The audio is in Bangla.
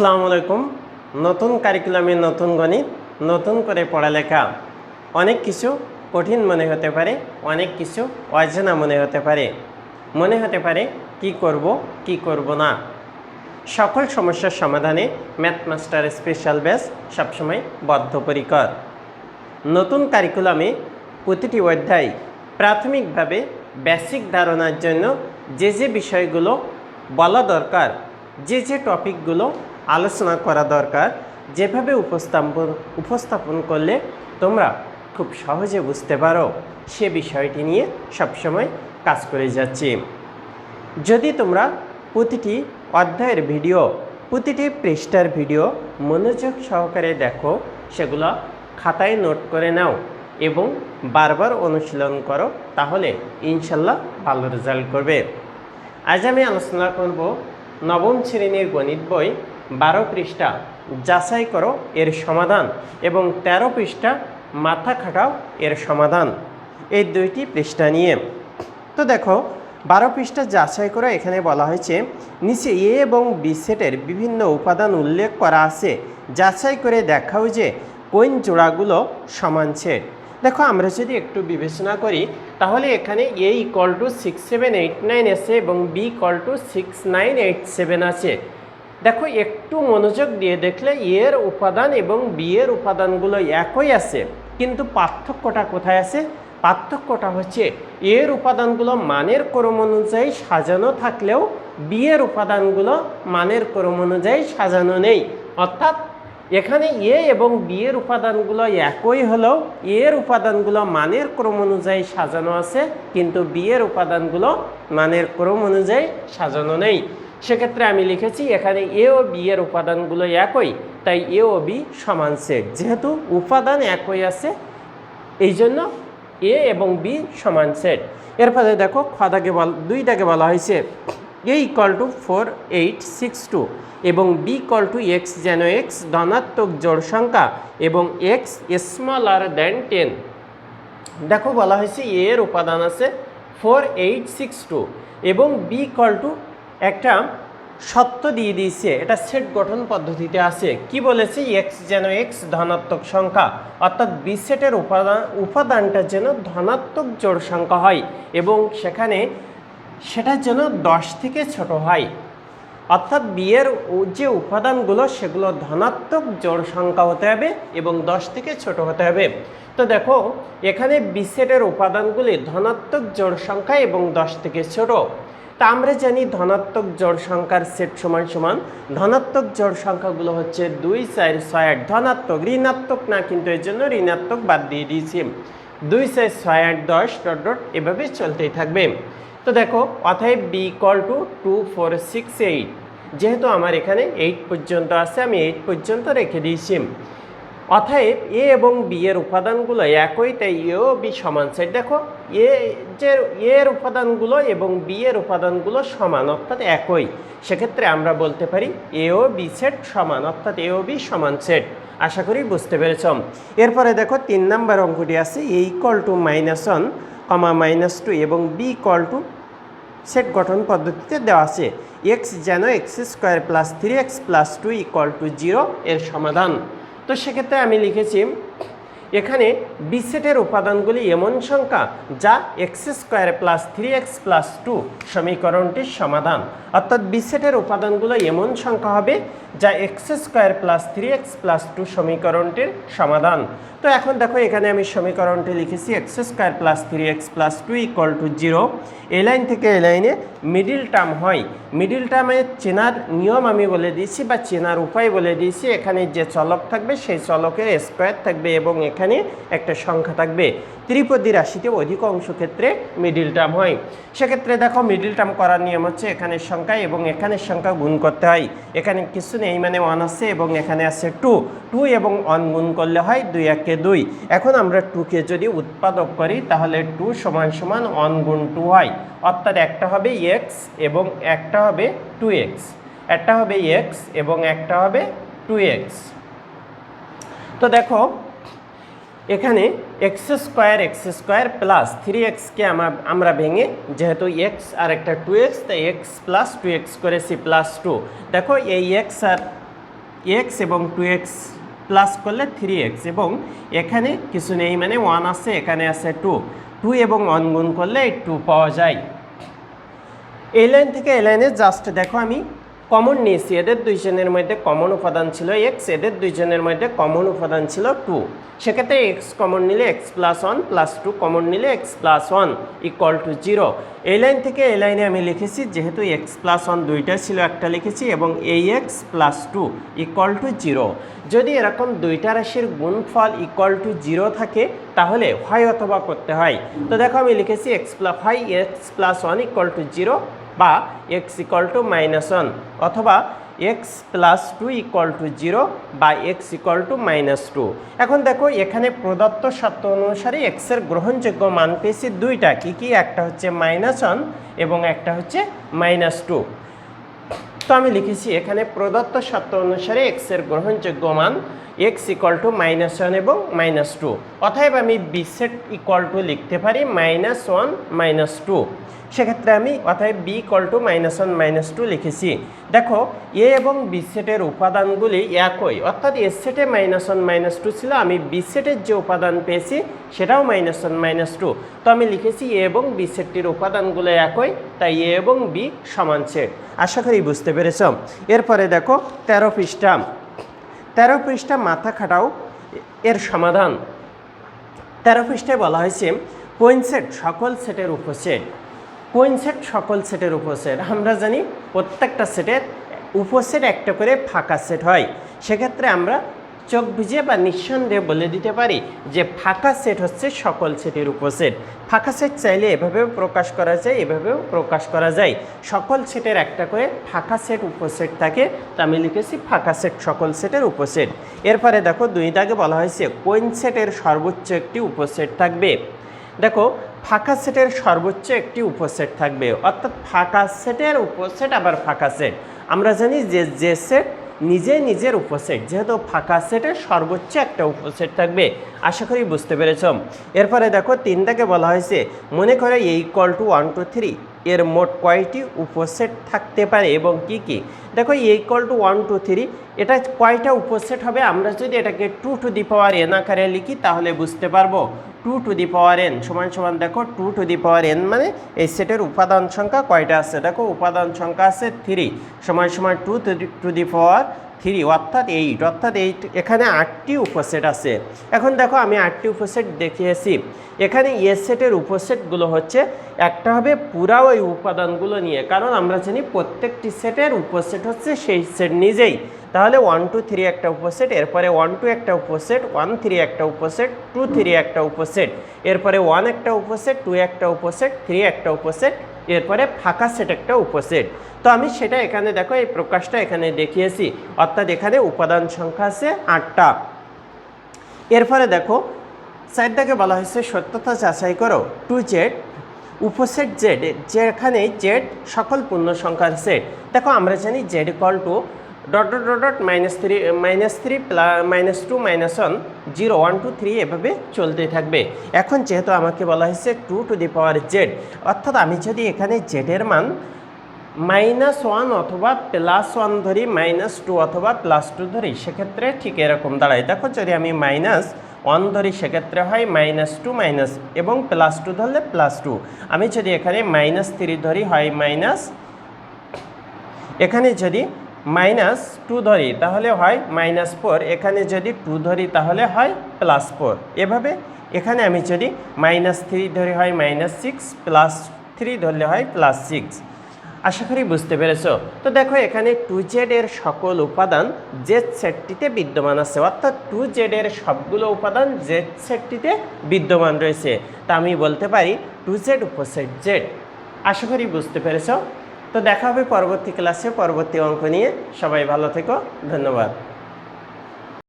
আসসালামু আলাইকুম। নতুন কারিকুলামে নতুন গণিত, নতুন করে পড়ালেখা। অনেক কিছু কঠিন মনে হতে পারে, অনেক কিছু অজানা মনে হতে পারে। মনে হতে পারে, কি করব কি করব না? সকল সমস্যার সমাধানে ম্যাথমাস্টার স্পেশাল ব্যাচ সবসময় বদ্ধপরিকর। নতুন কারিকুলামে প্রতিটি অধ্যায় প্রাথমিকভাবে বেসিক ধারণার জন্য যে যে বিষয়গুলো বলা দরকার যে যে টপিকগুলো আলোচনা করা দরকার, যেভাবে উপস্থাপন উপস্থাপন করলে তোমরা খুব সহজে বুঝতে পারো, সে বিষয়টি নিয়ে সবসময় কাজ করে যাচ্ছি। যদি তোমরা প্রতিটি অধ্যায়ের ভিডিও, প্রতিটি পৃষ্ঠার ভিডিও মনোযোগ সহকারে দেখো, সেগুলো খাতায় নোট করে নাও এবং বারবার অনুশীলন করো, তাহলে ইনশাল্লাহ ভালো রেজাল্ট করবে। আজ আমি আলোচনা করব নবম শ্রেণির গণিত বই বারো পৃষ্ঠা যাচাই করো, এর সমাধান, এবং ১৩ পৃষ্ঠা মাথা খাটাও, এর সমাধান। এই দুইটি পৃষ্ঠা নিয়ে। তো দেখো, বারো পৃষ্ঠা যাচাই করে এখানে বলা হয়েছে, নিচে এ এবং বি সেটের বিভিন্ন উপাদান উল্লেখ করা আছে। যাচাই করে দেখাও যে কোন জোড়াগুলো সমান সেট। দেখো, আমরা যদি একটু বিবেচনা করি তাহলে এখানে A equal to six seven eight nine আছে এবং B equal to six nine eight seven আছে। দেখো, একটু মনোযোগ দিয়ে দেখলে এর উপাদান এবং বি এর উপাদানগুলো একই আছে, কিন্তু পার্থক্যটা কোথায় আছে? পার্থক্যটা হচ্ছে এর উপাদানগুলো মানের ক্রম অনুযায়ী সাজানো থাকলেও বি এর উপাদানগুলো মানের ক্রম অনুযায়ী সাজানো নেই। অর্থাৎ এখানে এ এবং বি এর উপাদানগুলো একই হলেও এ এর উপাদানগুলো মানের ক্রম অনুযায়ী সাজানো আছে, কিন্তু বি এর উপাদানগুলো মানের ক্রম অনুযায়ী সাজানো নেই। সেক্ষেত্রে আমি লিখেছি, এখানে এ ও বি এর উপাদানগুলো একই, তাই এ ও বি সমান সেট। যেহেতু উপাদান একই আছে, এই জন্য এ এবং বি সমান সেট। এরপরে দেখো খাদাকে বল দুইটাকে বলা হয়েছে। A equal to four eight six two এবং বি ইকল টু এক্স যেন এক্স ধনাত্মক জোড় সংখ্যা এবং এক্স স্মলার দেন টেন দেখো বলা হয়েছে এ এর উপাদান আছে ফোর এইট সিক্স টু এবং বি ইকল টু একটা সত্য দিয়ে দিয়েছে, এটা সেট গঠন পদ্ধতিতে আছে। কি বলেছে? এক্স যেন এক্স ধনাত্মক সংখ্যা, অর্থাৎ বি সেটের উপাদান উপাদানটা যেন ধনাত্মক জোড় সংখ্যা হয় এবং সেখানে সেটা যেন দশ থেকে ছোট হয়। অর্থাৎ বিয়ের যে উপাদানগুলো, সেগুলো ধনাত্মক জোড় সংখ্যা হতে হবে এবং দশ থেকে ছোট হতে হবে। তো দেখো, এখানে বিসেটের উপাদানগুলি ধনাত্মক জোড় সংখ্যা এবং দশ থেকে ছোট। তা আমরা জানি ধনাত্মক জোড় সংখ্যার সেট সমান সমান। ধনাত্মক জোড় সংখ্যাগুলো হচ্ছে দুই, চার, ছয়, আট। ধনাত্মক, ঋণাত্মক না, কিন্তু এর জন্য ঋণাত্মক বাদ দিয়ে দিয়েছি। দুই, চার, ছয়, আট, দশ, ডট ডট, এভাবে চলতেই থাকবে। তো দেখো, অতএব B equal to two four six eight যেহেতু আমার এখানে এইট পর্যন্ত আছে, আমি এইট পর্যন্ত রেখে দিয়েছি। অতএব এ এবং বি এর উপাদানগুলো একই, তাই এ ও বি সমান সেট দেখো এ যে এর উপাদানগুলো এবং বি এর উপাদানগুলো সমান, অর্থাৎ একই। সেক্ষেত্রে আমরা বলতে পারি এ ও বি সেট সমান, অর্থাৎ এ ও বি সমান সেট আশা করি বুঝতে পেরেছ। এরপরে দেখো, তিন নাম্বার অঙ্কটি আছে A equal to minus one comma minus two এবং বি ইকল টু সেট গঠন পদ্ধতিতে দেওয়া আছে। এক্স যেন X square plus three X plus two equal to zero এর সমাধান। তো সেক্ষেত্রে আমি লিখেছি এখানে বি সেটের উপাদানগুলি এমন সংখ্যা যা X square plus three X plus two সমীকরণটির সমাধান। অর্থাৎ বি সেটের উপাদানগুলো এমন সংখ্যা হবে যা X square plus three X plus two সমীকরণটির সমাধান। তো এখন দেখো, এখানে আমি সমীকরণটি লিখেছি X square plus three X plus two equal to zero এই লাইন থেকে এই লাইনে মিডিল টার্ম হয়। মিডিল টার্মের চেনার নিয়ম আমি বলে দিয়েছি বা চেনার উপায় বলে দিয়েছি। এখানে যে চলক থাকবে, সেই চলকের স্কোয়ার থাকবে এবং এখানে একটা সংখ্যা থাকবে। ত্রিপদী রাশিতে অধিকাংশ ক্ষেত্রে মিডিল টার্ম হয়। সেক্ষেত্রে দেখো মিডিল টার্ম করার নিয়ম হচ্ছে এখানের সংখ্যা এবং এখানের সংখ্যা গুণ করতে হয়। এখানে কিছু নেই মানে ওয়ান আছে এবং এখানে আছে টু টু এবং ওয়ান গুণ করলে হয় দুই একে দুই। এখন আমরা টুকে যদি উৎপাদক করি, তাহলে টু সমান সমান ওয়ান গুণ টু হয়। অর্থাৎ একটা হবে এক্স এবং একটা হবে টু এক্স একটা হবে এক্স এবং একটা হবে টু এক্স তো দেখো এখানে X square X square plus three এক্সকে আমরা ভেঙে, যেহেতু এক্স আর একটা টু এক্স তাই এক্স প্লাস টু এক্স করেছি প্লাস টু দেখো, এই এক্স আর এক্স এবং টু এক্স প্লাস করলে থ্রি এক্স এবং এখানে কিছু নেই মানে ওয়ান আছে, এখানে আছে টু টু এবং ওয়ান গুণ করলে টু পাওয়া যায়। এই লাইন থেকে এই লাইনে জাস্ট দেখো আমি কমন নিয়েছি এদের দুইজনের মধ্যে কমন উপাদান ছিল এক্স এদের দুইজনের মধ্যে কমন উপাদান ছিল টু সেক্ষেত্রে এক্স কমন নিলে X plus one plus two common নিলে X plus one equal to zero এই লাইন থেকে এই লাইনে আমি লিখেছি, যেহেতু এক্স প্লাস ওয়ান দুইটা ছিল একটা লিখেছি এবং এই X plus two equal to zero যদি এরকম দুইটা রাশির গুণফল ইকুয়াল টু জিরো থাকে, তাহলে হয় অথবা করতে হয়। তো দেখো আমি লিখেছি এক্স প্লাস হয় X plus one equal to zero বা X equal to minus one অথবা X plus two equal to zero বা X equal to minus two এখন দেখো, এখানে প্রদত্ত সত্য অনুসারে এক্সের গ্রহণযোগ্য মান পেয়েছি দুইটা। কি কি? একটা হচ্ছে মাইনাস ওয়ান এবং একটা হচ্ছে মাইনাস টু তো আমি লিখেছি, এখানে প্রদত্ত সত্য অনুসারে এক্সের গ্রহণযোগ্য মান X equal to minus one এবং মাইনাস টু অতএব আমি বি সেট ইকুয়াল টু লিখতে পারি মাইনাস ওয়ান মাইনাস টু সেক্ষেত্রে আমি অতএব B equal to minus one minus two লিখেছি। দেখো এ এবং বি সেটের উপাদানগুলি একই। অর্থাৎ এ সেটে মাইনাস ওয়ান মাইনাস টু ছিল, আমি বি সেটের যে উপাদান পেয়েছি, সেটাও মাইনাস ওয়ান মাইনাস টু তো আমি লিখেছি এ এবং বি সেটটির উপাদানগুলো একই, তাই এ এবং বি সমান সেট আশা করি বুঝতে পেরেছ। এরপরে দেখো, তেরো পৃষ্ঠা। তেরো পৃষ্ঠা মাথা খাটাও, এর সমাধান। তেরো পৃষ্ঠায় বলা হয়েছে পয়েন্ট সেট সকল সেটের উপসেট? পয়েন্ট সেট সকল সেটের উপসেট? আমরা জানি প্রত্যেকটা সেটের উপসেট একটা করে ফাঁকা সেট হয়। সেক্ষেত্রে আমরা চোখ বুঝিয়ে বা নিঃসন্দেহে বলে দিতে পারি যে ফাঁকা সেট হচ্ছে সকল সেটের উপসেট ফাঁকা সেট চাইলে এভাবেও প্রকাশ করা যায়, এভাবেও প্রকাশ করা যায়। সকল সেটের একটা করে ফাঁকা সেট উপসেট থাকে। তা আমি লিখেছি ফাঁকা সেট সকল সেটের উপসেট এরপরে দেখো দুই দাগে বলা হয়েছে কোন সেটের সর্বোচ্চ একটি উপসেট থাকবে। দেখো, ফাঁকা সেটের সর্বোচ্চ একটি উপসেট থাকবে। অর্থাৎ ফাঁকা সেটের উপসেট আবার ফাঁকা সেট। আমরা জানি যে যে সেট নিজে নিজের উপসেট, যেহেতু ফাঁকা সেটের সর্বোচ্চ একটা উপসেট থাকবে। আশা করি বুঝতে পেরেছ। এরপরে দেখো, তিনটাকে বলা হয়েছে, মনে করে এই equal to one two three এর মোট কয়টি উপসেট থাকতে পারে এবং কি কি? দেখো এই equal to one two three এটা কয়টা উপসেট হবে? আমরা যদি এটাকে two to the power N আকারে লিখি, তাহলে বুঝতে পারব। Two to the power N সমান সমান দেখো two to the power N মানে এই সেটের উপাদান সংখ্যা কয়টা আছে? দেখো, উপাদান সংখ্যা আছে থ্রি সমান সমান two to the power three অর্থাৎ এইট অর্থাৎ এইট এখানে আটটি উপসেট আছে। এখন দেখো, আমি আটটি উপসেট দেখিয়েছি। এখানে এ সেটের উপসেটগুলো হচ্ছে, একটা হবে পুরা ওই উপাদানগুলো নিয়ে। কারণ আমরা জানি প্রত্যেকটি সেটের উপসেট হচ্ছে সেই সেট নিজেই। তাহলে ওয়ান টু থ্রি একটা উপসেট, এরপরে ওয়ান টু একটা উপসেট ওয়ান থ্রি একটা উপসেট টু থ্রি একটা উপসেট, এরপরে ওয়ান একটা উপসেট টু একটা উপসেট থ্রি একটা উপসেট, এরপরে ফাঁকা সেট একটা উপসেট। তো আমি সেটা এখানে দেখো, এই প্রকাশটা এখানে দেখিয়েছি। অর্থাৎ এখানে উপাদান সংখ্যা আছে আটটা। এরপরে দেখো, সাইডটাকে বলা হয়েছে সত্যতা যাচাই করো টু জেড উপসেট জেড যেখানে জেড সকল পূর্ণ সংখ্যার সেট। দেখো, আমরা জানি Z equal to dot dot dot minus three minus three minus two minus one zero one two three এভাবে চলতে থাকবে। এখন যেহেতু আমাকে বলা হয়েছে two to the power Z অর্থাৎ আমি যদি এখানে জেডের মান মাইনাস ওয়ান অথবা প্লাস ওয়ান ধরি মাইনাস টু অথবা প্লাস টু ধরি, সেক্ষেত্রে ঠিক এরকম দাঁড়ায়। দেখো যদি আমি মাইনাস ওয়ান ধরি, সেক্ষেত্রে হয় মাইনাস টু মাইনাস এবং প্লাস টু ধরলে প্লাস টু আমি যদি এখানে মাইনাস থ্রি ধরি, হয় মাইনাস এখানে যদি মাইনাস টু ধরি, তাহলে হয় মাইনাস ফোর। এখানে যদি টু ধরি, তাহলে হয় প্লাস ফোর। এভাবে এখানে আমি যদি মাইনাস থ্রি ধরি, হয় মাইনাস সিক্স, প্লাস থ্রি ধরলে হয় প্লাস সিক্স। আশা করি বুঝতে পেরেছ? তো দেখো, এখানে টু জেড এর সকল উপাদান জেড সেটটিতে বিদ্যমান আছে। অর্থাৎ টু জেড এর সবগুলো উপাদান জেড সেটটিতে বিদ্যমান রয়েছে। তা আমি বলতে পারি টু জেড উপসেট জেড। আশা করি বুঝতে পেরেছ? তো দেখা হবে পরবর্তী ক্লাসে পরবর্তী অঙ্ক নিয়ে। সবাই ভালো থেকো। ধন্যবাদ।